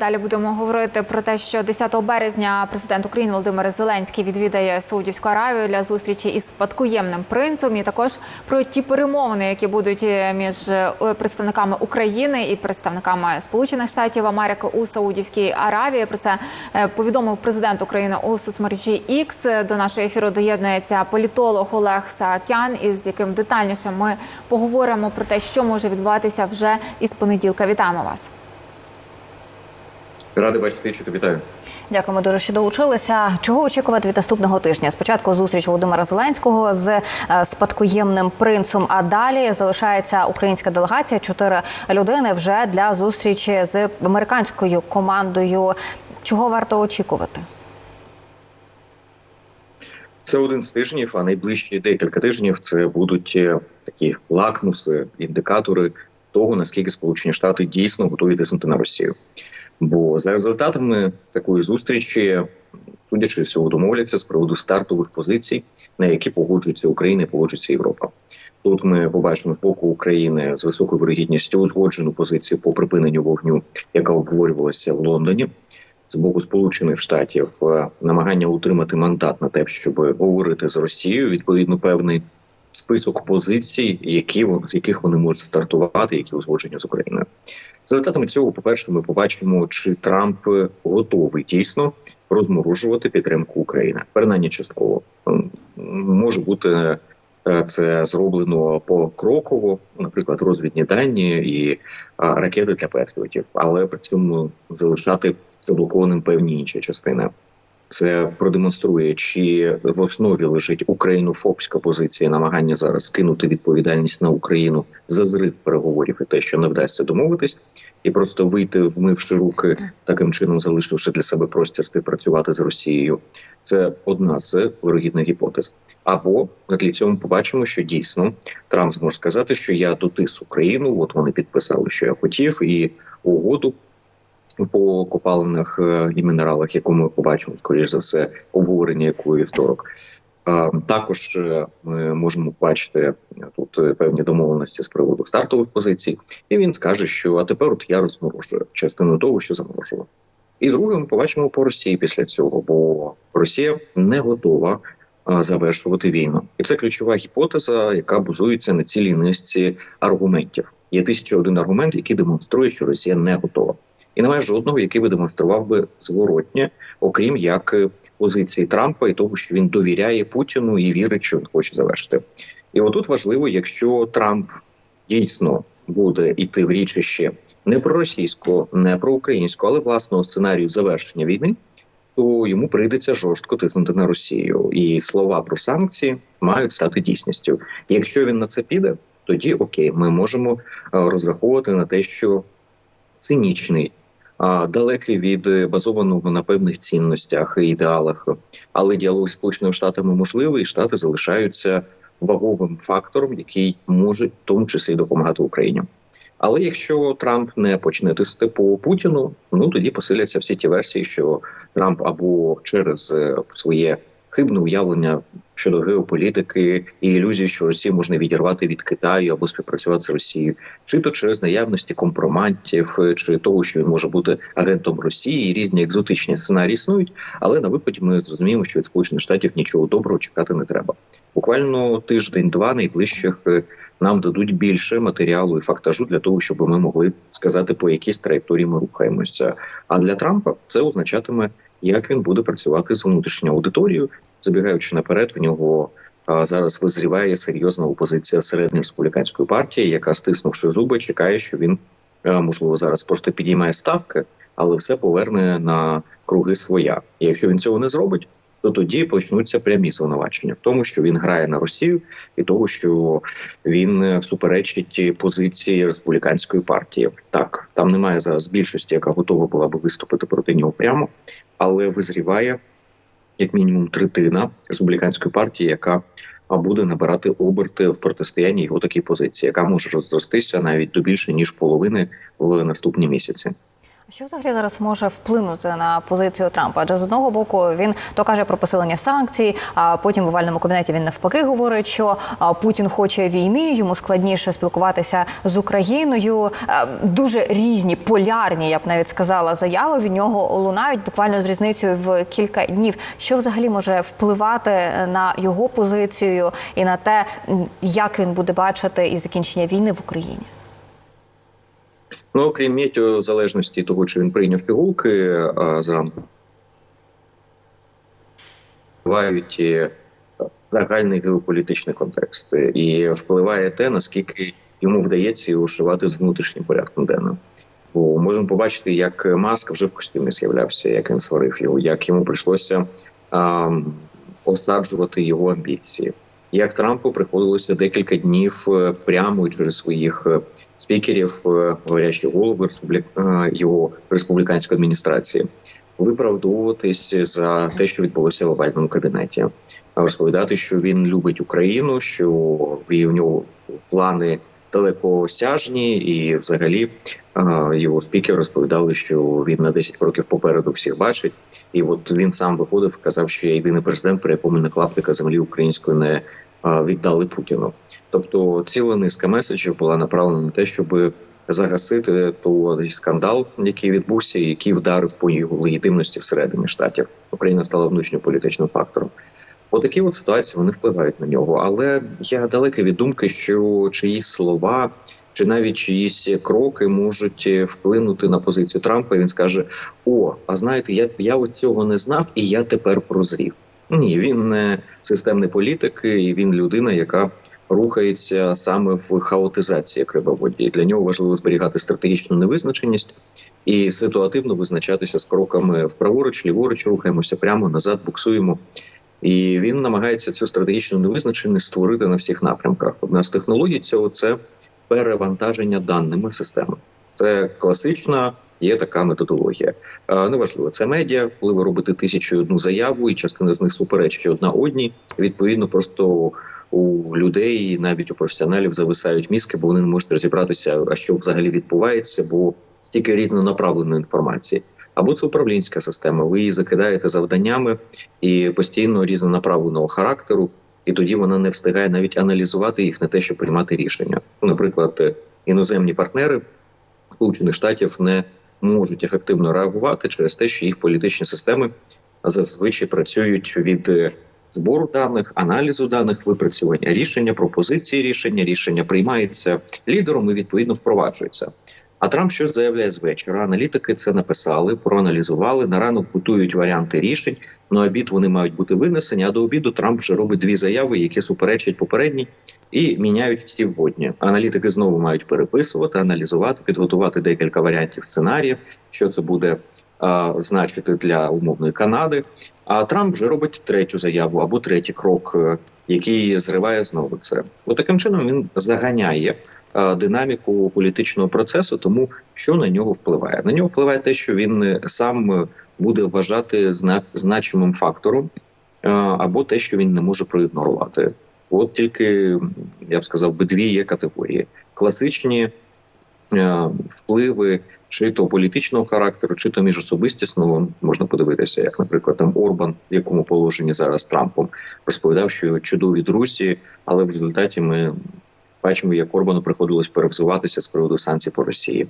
Далі будемо говорити про те, що 10 березня президент України Володимир Зеленський відвідає Саудівську Аравію для зустрічі із спадкоємним принцем, і також про ті перемовини, які будуть е, між е, представниками України і представниками Сполучених Штатів Америки у Саудівській Аравії. Про це е, повідомив президент України у соцмережі X. До нашого ефіру доєднується політолог Олег Саакян, із яким детальніше ми поговоримо про те, що може відбуватися вже із понеділка. Вітаємо вас. Радий бачити, чути вітаю. Дякуємо дуже, що долучилися. Чого очікувати від наступного тижня? Спочатку зустріч Володимира Зеленського з е, спадкоємним принцем. А далі залишається українська делегація. Чотири людини вже для зустрічі з американською командою. Чого варто очікувати? Це один з тижнів, а найближчі декілька тижнів це будуть е, такі лакмуси, індикатори того, наскільки Сполучені Штати дійсно готові тиснути на Росію. Бо за результатами такої зустрічі, судячи з цього, домовляться з приводу стартових позицій, на які погоджується Україна, погоджується Європа. Тут ми побачимо з боку України з високою вирогідністю узгоджену позицію по припиненню вогню, яка обговорювалася в Лондоні. З боку Сполучених Штатів е, намагання утримати мандат на те, щоб говорити з Росією, відповідно певний список позицій, які з яких вони можуть стартувати, які узгоджені з Україною. За результатами цього, по перше, ми побачимо, чи Трамп готовий дійсно розморожувати підтримку України, принаймні частково може бути. е, Це зроблено покроково, наприклад, розвідні дані і ракети для патріотів, але при цьому залишати заблокованим певні інші частини. Це продемонструє, чи в основі лежить українофобська позиція, намагання зараз скинути відповідальність на Україну за зрив переговорів і те, що не вдасться домовитись, і просто вийти, вмивши руки, таким чином залишивши для себе простір співпрацювати з Росією. Це одна з вирогідних гіпотез. Або на тлі цьому побачимо, що дійсно Трамп зможе сказати, що я дотис Україну. От вони підписали, що я хотів, і угоду по копалинах е, і мінералах, яку ми побачимо, скоріш за все, обговорення якої вівторок. Е, Також е, ми можемо бачити тут певні домовленості з приводу стартових позицій, і він скаже, що а тепер от я розморожую частину того, що заморожував. І друге, ми побачимо по Росії після цього, бо Росія не готова завершувати війну, і це ключова гіпотеза, яка базується на цілій низці аргументів. Є тисяча один аргумент, який демонструє, що Росія не готова, і немає жодного, який би демонстрував би зворотнє, окрім як е, позиції Трампа і того, що він довіряє Путіну і вірить, що він хоче завершити. І отут важливо, якщо Трамп дійсно буде йти в річище не про російську, не про українську, але власного сценарію завершення війни, то йому прийдеться жорстко тиснути на Росію, і слова про санкції мають стати дійсністю. Якщо він на це піде, тоді окей, ми можемо е, розраховувати на те, що цинічний. Далекий від е, базованого на певних цінностях і ідеалах, але діалог з сполученими штатами можливий, і штати залишаються ваговим фактором, який може в тому числі допомагати Україні. Але якщо Трамп не почне тисти по Путіну, ну тоді посиляться всі ті версії, що Трамп або через е, своє хибне уявлення щодо геополітики і ілюзію, що Росію можна відірвати від Китаю або співпрацювати з Росією, чи то через наявності компроматів, е, чи того, що він може бути агентом Росії, і різні екзотичні сценарії існують. Але на виході ми зрозуміємо, що від Сполучених Штатів нічого доброго чекати не треба. Буквально тиждень-два найближчих е, нам дадуть більше матеріалу і фактажу для того, щоб ми могли сказати, по якійсь траєкторії ми рухаємося. А для Трампа це означатиме, як він буде працювати з внутрішньою аудиторією, забігаючи наперед, в нього зараз визріває серйозна опозиція середньої республіканської партії, яка стиснувши зуби, чекає, що він можливо зараз просто підіймає ставки, але все поверне на круги своя. І якщо він цього не зробить. То тоді почнуться прямі звинувачення в тому, що він грає на Росію, і того, що він е, суперечить позиції республіканської партії. Так, там немає зараз більшості, яка готова була би виступити проти нього прямо, але визріває як мінімум третина республіканської партії, яка а, буде набирати оберти в протистоянні його такій позиції, яка може розростися навіть до більше ніж половини в наступні місяці. Що взагалі зараз може вплинути на позицію Трампа? Адже з одного боку він то каже про посилення санкцій, а потім в овальному кабінеті він навпаки говорить, що Путін хоче війни, йому складніше спілкуватися з Україною. Дуже різні, полярні, я б навіть сказала, заяви від нього лунають буквально з різницею в кілька днів. Що взагалі може впливати на його позицію і на те, як він буде бачити і закінчення війни в Україні? Ну, окрім метеозалежності того, чи він прийняв пігулки а, зранку, впливають загальний геополітичний контекст і впливає те, наскільки йому вдається ушивати з внутрішнім порядком денним. Бо можемо побачити, як Маск вже в костюмі з'являвся, як він сварив його, як йому прийшлося а, осаджувати його амбіції. Як Трампу приходилося декілька днів е, прямо через своїх е, спікерів, говорячи говорящі голови е, його республіканської адміністрації, виправдовуватись за те, що відбулося в овальному кабінеті, розповідати, що він любить Україну, що в нього плани далекосяжні, і взагалі е, його спікер розповідали, що він на 10 років попереду всіх бачить. І от він сам виходив, казав, що я єдиний президент, при якому не клаптика землі української не е, віддали Путіну. Тобто ціла низка меседжів була направлена на те, щоб загасити той скандал, який відбувся, який вдарив по його легітимності всередині штатів. Україна стала внутрішньополітичним фактором. Отакі от ситуації вони впливають на нього. Але я далекий від думки, що чиїсь слова чи навіть чиїсь кроки можуть вплинути на позицію Трампа. І Він скаже: О, а знаєте, я я от цього не знав, і я тепер прозрів. Ні, він не системний політик, і він людина, яка рухається саме в хаотизації кривоводі. Для нього важливо зберігати стратегічну невизначеність і ситуативно визначатися з кроками вправоруч, ліворуч, рухаємося прямо назад, буксуємо. І він намагається цю стратегічну невизначеність створити на всіх напрямках. Одна з технологій цього це перевантаження даними системи. Це класична. Є така методологія. Неважливо, це медіа, коли ви робите тисячу і одну заяву, і частина з них суперечить одна одній. Відповідно, просто у людей, навіть у професіоналів, зависають мізки, бо вони не можуть розібратися, а що взагалі відбувається, бо стільки різнонаправленої інформації. Або це управлінська система. Ви її закидаєте завданнями і постійно різнонаправленого характеру, і тоді вона не встигає навіть аналізувати їх, не те, щоб приймати рішення. Наприклад, іноземні партнери Сполучених Штатів не можуть ефективно реагувати через те, що їх політичні системи зазвичай працюють від збору даних, аналізу даних, випрацювання рішення, пропозиції рішення, рішення приймається лідером і відповідно впроваджується. А Трамп щось заявляє з вечора. Аналітики це написали, проаналізували. На ранок готують варіанти рішень. На обід вони мають бути винесені. А до обіду Трамп вже робить дві заяви, які суперечать попередній, і міняють всі вводні. Аналітики знову мають переписувати, аналізувати, підготувати декілька варіантів сценаріїв, що це буде а, значити для умовної Канади. А Трамп вже робить третю заяву або третій крок, е, який зриває знову це. От таким чином він заганяє динаміку політичного процесу, тому що на нього впливає. На нього впливає те, що він е, сам буде вважати зна- значимим фактором, е, або те, що він не може проігнорувати. От тільки я б сказав би дві є категорії: класичні е, впливи, чи то політичного характеру, чи то міжособистісного. Можна подивитися, як, наприклад, там Орбан, в якому положенні зараз Трампом розповідав, що чудові друзі, але в результаті ми бачимо, як Орбану приходилось перевзуватися з приводу санкцій по Росії.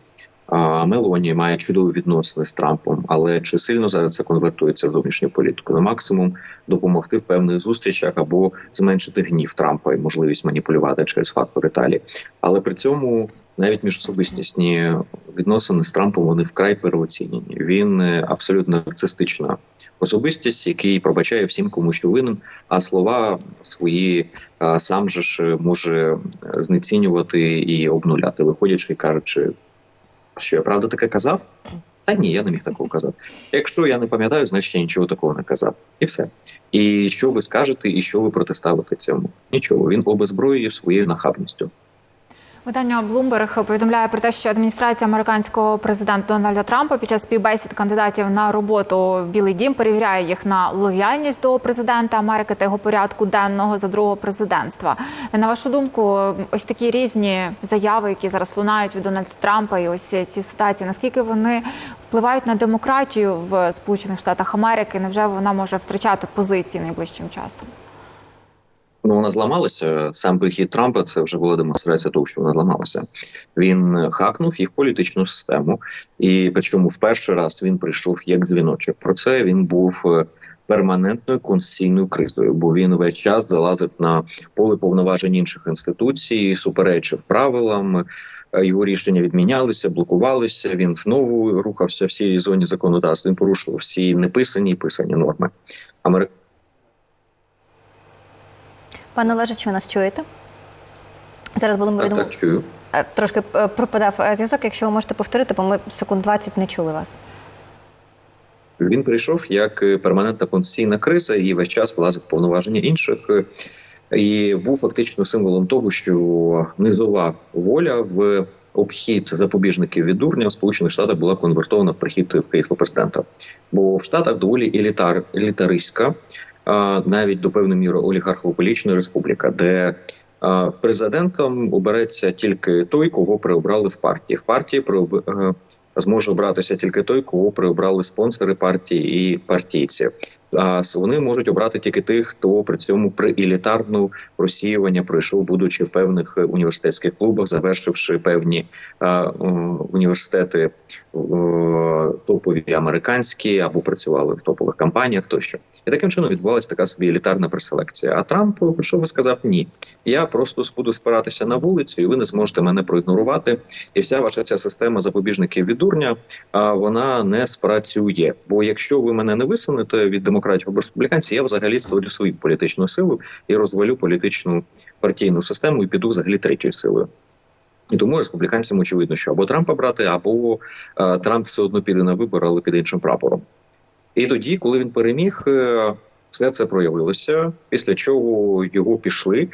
А Мелоні має чудові відносини з Трампом, але чи сильно зараз це конвертується в зовнішню політику? На максимум допомогти в певних зустрічах або зменшити гнів Трампа і можливість маніпулювати через фактори Італії. Але при цьому навіть міжособистісні відносини з Трампом вони вкрай переоцінені. Він е, абсолютно нарцистична особистість, який пробачає всім, кому що винен, а слова свої сам же ж може знецінювати і обнуляти, виходячи і кажучи, що я правда таке казав. Та ні, я не міг такого казати. Якщо я не пам'ятаю, значить я нічого такого не казав. І все. І що ви скажете, і що ви протиставите цьому? Нічого. Він обезброює своєю нахабністю. Видання Bloomberg повідомляє про те, що адміністрація американського президента Дональда Трампа під час співбесід кандидатів на роботу в Білий Дім перевіряє їх на лояльність до президента Америки та його порядку денного за другого президентства. На вашу думку, ось такі різні заяви, які зараз лунають від Дональда Трампа, і ось ці ситуації, наскільки вони впливають на демократію в Сполучених Штатах Америки? Невже вона може втрачати позиції найближчим часом? Ну, вона зламалася. Сам прихід Трампа це вже була демонстрація того, що вона зламалася. Він хакнув їх політичну систему, і причому в перший раз він прийшов як дзвіночок. Про це він був е, перманентною конституційною кризою, бо він весь час залазив на поле повноважень інших інституцій, суперечив правилам. е, Його рішення відмінялися, блокувалися. Він знову рухався в цій зоні законодавства. Він порушував всі неписані і писані норми. Америка. Пане Лежич, ви нас чуєте? Зараз будемо Так, відомо. так, чую. Е, Трошки е, пропадав е, зв'язок, якщо ви можете повторити, бо ми секунд 20 не чули вас. Він прийшов як перманентна конституційна криза і весь час влазив повноваження інших. І був фактично символом того, що низова воля в обхід запобіжників від дурня в Сполучених Штатах була конвертована в прихід в крісло президента. Бо в Штатах доволі елітар, елітаристська, навіть до певної міри олігархополічна республіка, де президентом обереться тільки той, кого приобрали в партії. В партії е, зможе обратися тільки той, кого приобрали спонсори партії і партійці. Вони можуть обрати тільки тих, хто при цьому при елітарну розсіювання пройшов, будучи в певних е, університетських клубах, завершивши певні е, університети е, топові американські або працювали в топових компаніях тощо. І таким чином відбувалася така собі елітарна преселекція. А Трамп прийшов і сказав: ні, я просто буду спиратися на вулицю, і ви не зможете мене проігнорувати. І вся ваша ця система запобіжників від дурня, вона не спрацює. Бо якщо ви мене не висунете від демократів або республіканців, я взагалі створю свою політичну силу і розвалю політичну партійну систему і піду взагалі третьою силою. І тому республіканцям очевидно, що або Трампа брати, або е, Трамп все одно піде на вибори, але під іншим прапором. І тоді, коли він переміг, е, все це проявилося. Після чого його пішли.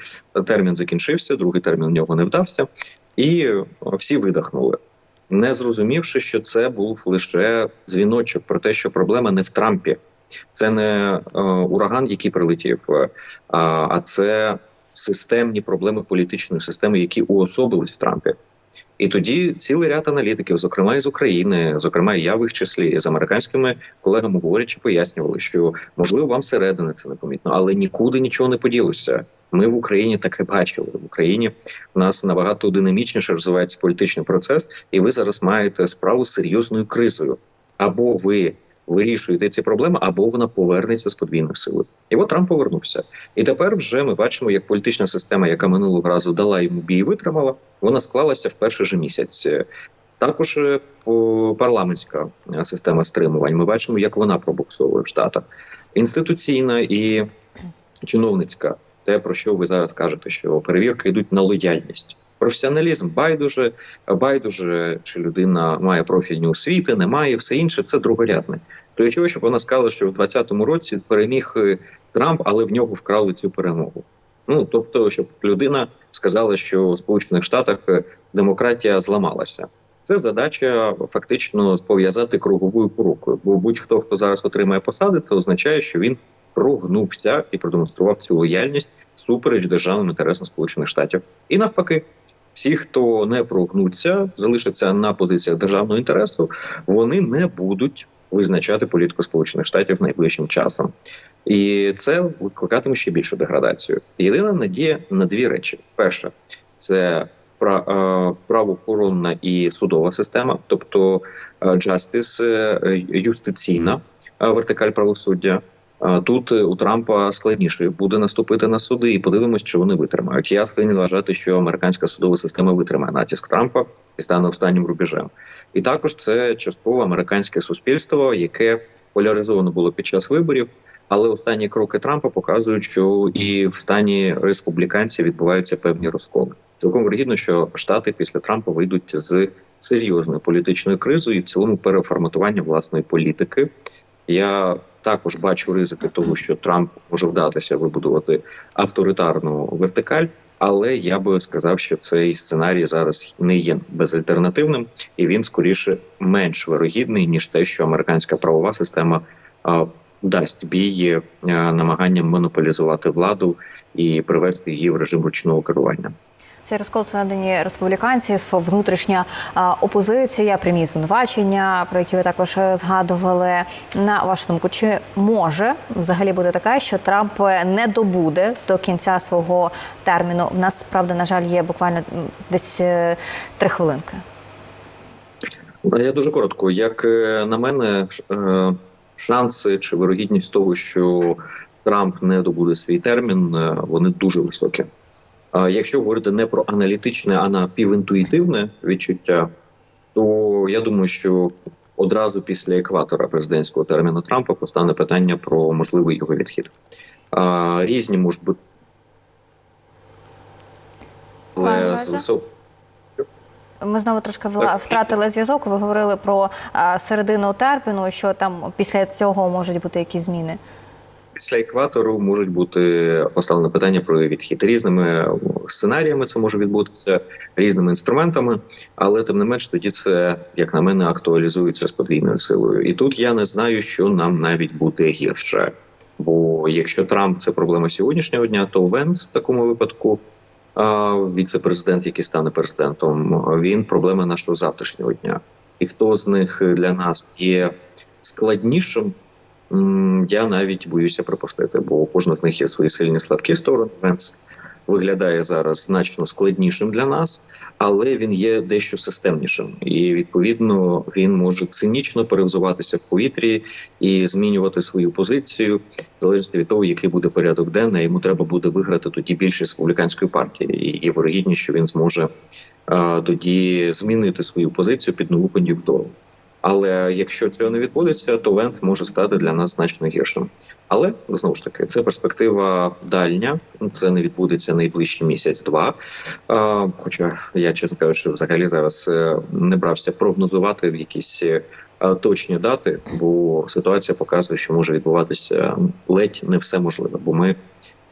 Термін закінчився, другий термін у нього не вдався, і е, всі видихнули, не зрозумівши, що це був лише дзвіночок про те, що проблема не в Трампі, це не е, ураган, який прилетів, е, а, це системні проблеми політичної системи, які уособились в Трампі. І тоді цілий ряд аналітиків, зокрема із України, зокрема і я в їх числі з американськими колегами говорячи, пояснювали, що можливо вам всередини це непомітно, але нікуди нічого не поділося. Ми в Україні таке бачили. В Україні у нас набагато динамічніше розвивається політичний процес, і ви зараз маєте справу з серйозною кризою. Або ви вирішуєте ці проблеми, або вона повернеться з подвійною силою. І от Трамп повернувся. І тепер вже ми бачимо, як політична система, яка минулого разу дала йому бій, витримала, вона склалася в перший же місяць. Також е, парламентська е, система стримувань. Ми бачимо, як вона пробуксовує в Штатах. Інституційна і чиновницька, те про що ви зараз кажете, що перевірки йдуть на лояльність. Професіоналізм байдуже, байдуже, чи людина має профільні освіти, не має, все інше це другорядне. То чого, щоб вона сказала, що в 2020 році переміг е, Трамп, але в нього вкрали цю перемогу. Ну тобто, щоб людина сказала, що в Сполучених Штатах е, демократія зламалася. Це задача фактично пов'язати круговою порукою. Бо будь-хто, хто зараз отримає посади, це означає, що він прогнувся і продемонстрував цю лояльність всупереч державним інтересам Сполучених Штатів. І навпаки, всі, хто не прогнуться, залишаться на позиціях державного інтересу, вони не будуть визначати політику Сполучених Штатів найближчим часом. І це викликатиме ще більшу деградацію. Єдина надія на дві речі: перше це е, правоохоронна і судова система, тобто джастис, юстиційна е, вертикаль правосуддя. Тут е, у Трампа складніше буде наступити на суди, і подивимось, що вони витримають. Я склонний вважати, що американська судова система витримає натиск Трампа і стане останнім рубежем. І також це частково американське суспільство, яке поляризовано було під час виборів. Але останні кроки Трампа показують, що і в стані республіканців відбуваються певні розколи. Цілком вигідно, що штати після Трампа вийдуть з серйозною політичною кризою і в цілому переформатування власної політики. Я також бачу ризики того, що Трамп може вдатися вибудувати авторитарну вертикаль, Але я би сказав, що цей сценарій зараз не є безальтернативним, і він скоріше менш вирогідний ніж те, що американська правова система а, дасть бій намаганням монополізувати владу і привести її в режим ручного керування. Цей розкол всередині республіканців, внутрішня опозиція, прямі звинувачення, про які ви також е, згадували. На вашу думку, чи може взагалі бути таке, що Трамп не добуде до кінця свого терміну? В нас правда, на жаль, є буквально десь е, три хвилинки. Я дуже коротко. Як е, на мене, е, шанси чи вирогідність того, що Трамп не добуде свій термін, е, вони дуже високі. Якщо говорити не про аналітичне, а напівінтуїтивне відчуття, то я думаю, що одразу після екватора президентського терміну Трампа постане питання про можливий його відхід. Різні можуть бути. Але з. Ми знову трошки втратили зв'язок. Ви говорили про середину терміну, що там після цього можуть бути якісь зміни. Після екватору можуть бути поставлені питання про відхід різними сценаріями. Це може відбутися різними інструментами, але тим не менш тоді це, як на мене, актуалізується з подвійною силою. І тут я не знаю, що нам навіть буде гірше. Бо якщо Трамп це проблема сьогоднішнього дня, то Венс в такому випадку, віце-президент, який стане президентом, він проблема нашого завтрашнього дня. І хто з них для нас є складнішим, Я навіть боюся припустити, бо у кожного з них є свої сильні слабкі сторони. Венс виглядає зараз значно складнішим для нас, але він є дещо системнішим, і відповідно він може цинічно перевзуватися в повітрі і змінювати свою позицію в залежності від того, який буде порядок денний. Йому треба буде виграти тоді більшість республіканської партії, і, вирогідність, що він зможе е, тоді змінити свою позицію під нову кон'юнктуру. Але якщо цього не відбудеться, то Венс може стати для нас значно гіршим. Але знову ж таки, це перспектива дальня. Це не відбудеться найближчий місяць-два. Хоча я чесно кажучи, взагалі зараз е, не брався прогнозувати в якісь е, точні дати, бо ситуація показує, що може відбуватися ледь не все можливе. Бо ми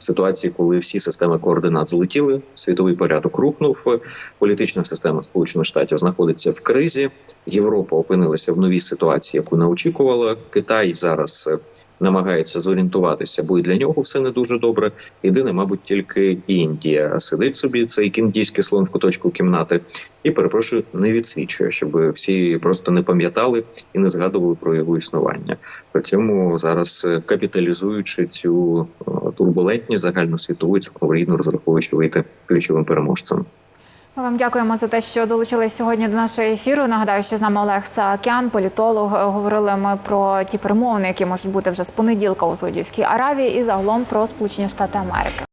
ситуації, коли всі системи координат злетіли, світовий порядок рухнув, політична система Сполучених Штатів знаходиться в кризі. Європа опинилася в новій ситуації, яку не очікувала. Китай зараз е, намагається зорієнтуватися, бо і для нього все не дуже добре. Єдине, мабуть, тільки Індія сидить собі цей індійський слон в куточку кімнати, і перепрошую, не відсвічує, щоб всі просто не пам'ятали і не згадували про його існування. При цьому зараз е, капіталізуючи цю турбулентність загальносвітову, і цілком розраховуючи вийти ключовим переможцем. Ми вам дякуємо за те, що долучились сьогодні до нашого ефіру. Нагадаю, що з нами Олег Саакян, політолог. Говорили ми про ті перемовини, які можуть бути вже з понеділка у Саудівській Аравії, і загалом про Сполучені Штати Америки.